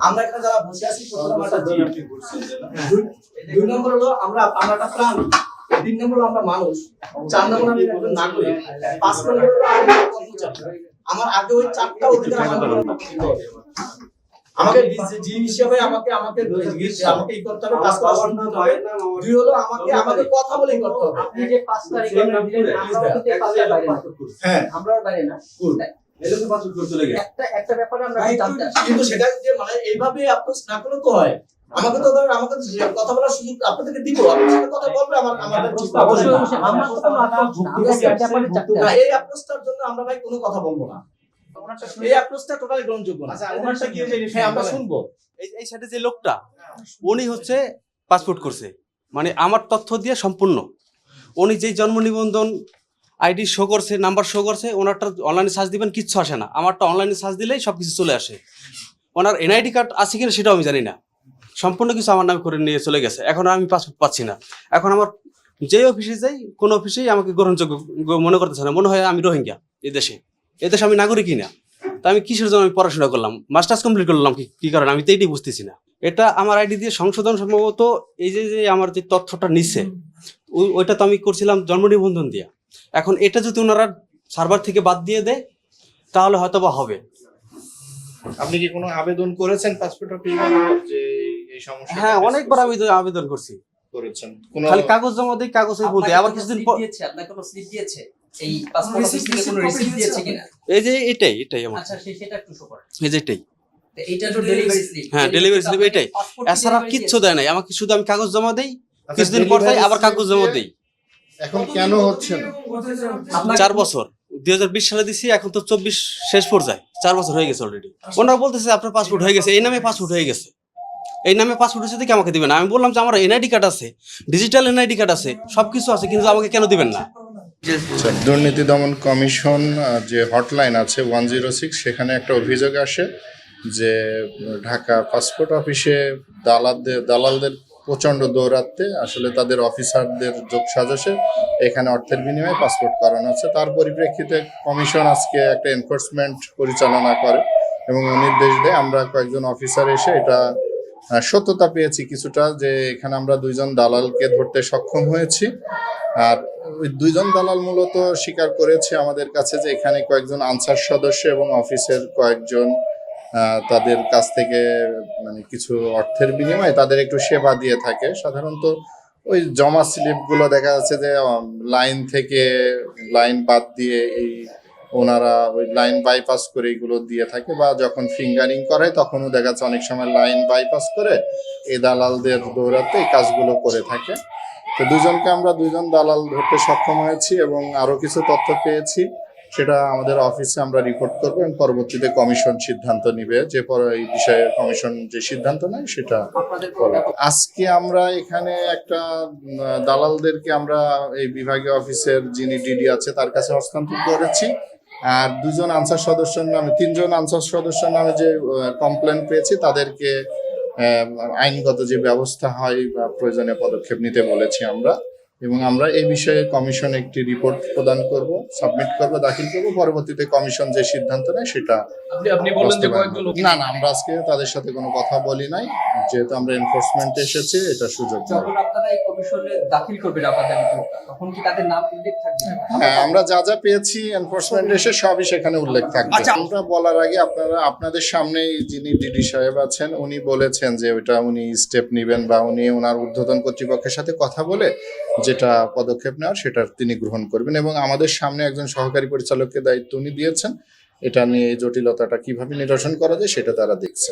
আমরা এখানে যারা বসে আছি প্রথম আমরা। দুই- নম্বর হলো আমরা আমরা একটা প্রাণী তিন নম্বর হলো আমরা মানুষ চার নম্বর আমি একজন নাগরিক পাঁচ নম্বর। আমার আগে ওই চারটা অধিকার আমার। আমাকে জি- হিসাবে আমাকে আমাকে আমাকে ই করতে হবে কাজ করা করতে হবে দুই হলো আমাকে আমাকে কথা বলেই করতে হবে আপনি যে পাঁচ তারিখে আমরা। হ্যাঁ আমরাও বাইরে না। কিন্তু সেটা যে মানে এইভাবে আপোষ না করলে তো হয়। আমাকে তো আমাকে কথা বলার সুযোগ আপনাদেরকে দিব কথা বলবে আমার আমাদের। আমরা এই অ্যাপ্রোচটার জন্য আমরা ভাই কোনো কথা বলব না। এই অ্যাপ্রোচটা টোটালি গ্রহণযোগ্য না। হ্যাঁ আমরা শুনব। এই এই সাইডে যে লোকটা উনি হচ্ছে পাসপোর্ট করছে। মানে আমার তথ্য দিয়ে সম্পূর্ণ। উনি যেই জন্ম নিবন্ধন আইডি শো করছে নাম্বার শো করছে, ওনারটা অনলাইনে সার্চ দিবেন, কিচ্ছু আসে না। আমারটা অনলাইনে সার্চ দিলেই সব কিছু চলে আসে। ওনার এনআইডি কার্ড আছে কিনা সেটাও আমি জানি না। সম্পূর্ণ কিছু আমার নামে করে নিয়ে চলে গেছে। এখন আমি পাসপোর্ট পাচ্ছি না। এখন আমার যে অফিসে যাই, কোনো অফিসেই আমাকে গ্রহণযোগ্য মনে করতেছে না। মনে হয় আমি রোহিঙ্গা এই দেশে। এ দেশে আমি নাগরিকই না। তা আমি কিসের জন্য আমি পড়াশোনা করলাম? মাস্টার্স কমপ্লিট করলাম কি কি কারণে? আমি তো এইটাই বুঝতেছি না। এটা আমার আইডি দিয়ে সংশোধন সম্ভবত এই যে যে আমার যে তথ্যটা নিচ্ছে ওই- ওইটা তো আমি করছিলাম জন্ম নিবন্ধন দিয়া। এখন এটা যদি ওনারা সার্ভার থেকে বাদ দিয়ে দেয় তাহলে হয়তো বা হবে আপনি কি কোনো আবেদন করেছেন পাসপোর্ট অফিস যে এই সমস্যা হ্যাঁ অনেকবার আমি আবেদন করছি করেছেন কোনো খালি কাগজ জমা দিই কাগজে বলতে আপনাকে আবার কিছুদিন পর দিয়েছে? আপনাকে কোনো slip দিয়েছে? এই passport office থেকে কোনো receipt দিয়েছে কিনা? এই যে এটাই এটাই আমার আচ্ছা, সে- সেটা একটু show করেন। এই যে এটাই তো এইটা তো delivery slip। হ্যাঁ, ডেলিভারি slip এটাই। এছাড়া কিচ্ছু দেয় নাই আমাকে শুধু আমি কাগজ জমা দেই আচ্ছা, কিছুদিন পর যাই আবার কাগজ জমা দেই এখন কেন হচ্ছে না? চার বছর। দুই হাজার বিশ সালে দিছি এখন তো চব্বিশ শেষ পর্যায়ে। চার বছর হয়ে গেছে অলরেডি ওনারা বলতেছে আপনার পাসপোর্ট হয়ে গেছে। এই নামে পাসপোর্ট হয়ে গেছে। এই নামে পাসপোর্ট হচ্ছে দেখে আমাকে দিবেন। না আমি বললাম যে আমার এনআইডি কার্ড আছে ডিজিটাল এনআইডি কার্ড আছে সবকিছু আছে কিন্তু আমাকে কেন দিবেন না? দুর্নীতি দমন কমিশন যে হটলাইন আছে ওয়ান জিরো সিক্স সেখানে একটা অভিযোগ আসে যে ঢাকা পাসপোর্ট অফিসে দালালদের দালালদের প্রচণ্ড দৌরাত্মে আসলে তাদের অফিসারদের যোগ সাজসে এখানে অর্থের বিনিময়ে পাসপোর্ট করানো হচ্ছে তার পরিপ্রেক্ষিতে কমিশন আজকে একটা এনফোর্সমেন্ট পরিচালনা করে এবং নির্দেশ দেয়, আমরা কয়েকজন অফিসার এসে এটা সত্যতা পেয়েছি কিছুটা যে এখানে আমরা দুইজন দালালকে ধরতে সক্ষম হয়েছি। আর ওই দুইজন দালাল মূলত স্বীকার করেছে আমাদের কাছে যে এখানে কয়েকজন আনসার সদস্য এবং অফিসের কয়েকজন তাদের কাছ থেকে মানে কিছু অর্থের বিনিময়ে তাদের একটু সেবা দিয়ে থাকে। সাধারণত ওই জমা স্লিপগুলো দেখা যাচ্ছে যে লাইন থেকে লাইন বাদ দিয়ে এই ওনারা ওই লাইন বাইপাস করে এগুলো দিয়ে থাকে বা যখন ফিঙ্গারিং করে তখনও দেখা যাচ্ছে অনেক সময় লাইন বাইপাস করে এই দালালদের দৌড়াতে এই কাজগুলো করে থাকে। তো দুজনকে আমরা দুজন দালাল ধরতে সক্ষম হয়েছি এবং আরও কিছু তথ্য পেয়েছি। সেটা আমাদের অফিসে আমরা রিপোর্ট করব এবং পরবর্তীতে কমিশন সিদ্ধান্ত নিবে। যে পরে এই বিষয়ে কমিশন যে সিদ্ধান্ত নেয় সেটা আজকে আমরা এখানে একটা দালালদেরকে আমরা এই বিভাগীয় অফিসের যিনি ডিডি আছে তার কাছে হস্তান্তর করেছি। আর দুজন আনসার সদস্যের নামে তিনজন আনসার সদস্যের নামে যে কমপ্লেন পেয়েছি তাদেরকে আইনগত যে ব্যবস্থা হয় বা প্রয়োজনীয় পদক্ষেপ নিতে বলেছি আমরা। এবং আমরা এই বিষয়ে কমিশন একটি রিপোর্ট প্রদান করব সাবমিট করব দাখিল করব পরবর্তীতে কমিশন যে সিদ্ধান্ত নেয় সেটা। না না আমরা আজকে তাদের সাথে কোনো কথা বলি নাই যেহেতু আমরা এনফোর্সমেন্ট এসেছি এটা সুযোগ যখন আপনারা এই কমিশনে দাখিল করবেন আপনাদের রিপোর্টটা, তখন কি তাদের নাম উল্লেখ থাকবে হ্যাঁ আমরা যা যা পেয়েছি এনফোর্সমেন্ট এসে সবই সেখানে উল্লেখ থাকবে আচ্ছা। আমরা বলার আগে আপনারা আপনাদের সামনেই যিনি ডিডি সাহেব আছেন উনি বলেছেন যে ওটা উনি স্টেপ নেবেন বা উনি ওনার ঊর্ধ্বতন কর্তৃপক্ষের সাথে কথা বলে যেটা পদক্ষেপ নেওয়ার সেটা তিনি গ্রহণ করবেন এবং আমাদের সামনে একজন সহকারী পরিচালককে দায়িত্ব উনি দিয়েছেন। এটা নিয়ে জটিলতাটা কীভাবে নিরসন করা যায় সেটা তারা দেখছে।